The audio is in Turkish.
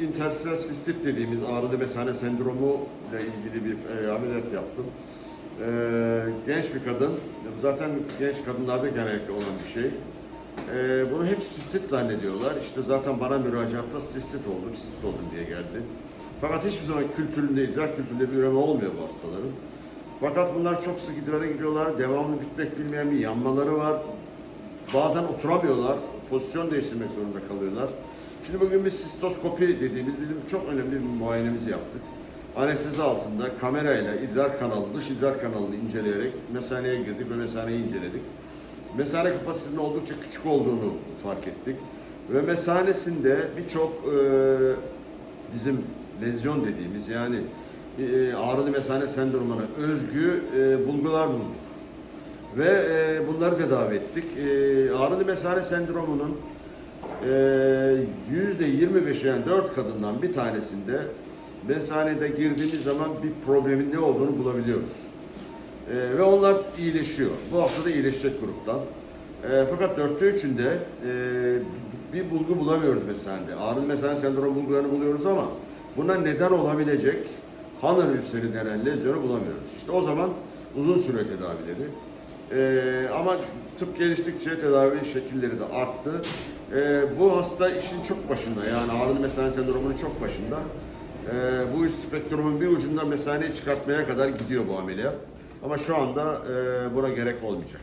intersel sistit dediğimiz ağrılı mesane sendromu ile ilgili bir e, ameliyat yaptım. E, genç bir kadın, zaten genç kadınlarda genellikle olan bir şey. E, bunu hep sistit zannediyorlar. İşte zaten bana müracaatta sistit oldum, sistit oldum diye geldi. Fakat hiçbir zaman kültüründe, idrar kültüründe bir üreme olmuyor bu hastaların. Fakat bunlar çok sık idrara gidiyorlar, devamlı bitmek bilmeyen bir yanmaları var. Bazen oturamıyorlar, pozisyon değiştirmek zorunda kalıyorlar. Şimdi bugün biz sistoskopi dediğimiz bizim çok önemli bir muayenemizi yaptık. Anestezi altında kamerayla idrar kanalı, dış idrar kanalını inceleyerek mesaneye girdik ve mesaneyi inceledik. Mesane kapasitesinin oldukça küçük olduğunu fark ettik. Ve mesanesinde birçok e, bizim lezyon dediğimiz yani e, ağrılı mesane sendromuna özgü e, bulgular bulduk. Ve e, bunları tedavi ettik. E, ağrılı mesane sendromunun e, yüzde 25 yani 4 kadından bir tanesinde mesanede girdiğimiz zaman bir problemin ne olduğunu bulabiliyoruz. E, ve onlar iyileşiyor. Bu hafta da iyileşecek gruptan. E, fakat dörtte üçünde e, bir bulgu bulamıyoruz mesanede. Ağrılı mesane sendromu bulgularını buluyoruz ama buna neden olabilecek Hanner ülseri denen lezyonu bulamıyoruz. İşte o zaman uzun süre tedavileri. Ee, ama tıp geliştikçe tedavi şekilleri de arttı. Ee, bu hasta işin çok başında yani ağrılı mesane sendromunun çok başında. Ee, bu spektrumun bir ucundan mesaneyi çıkartmaya kadar gidiyor bu ameliyat. Ama şu anda e, buna gerek olmayacak.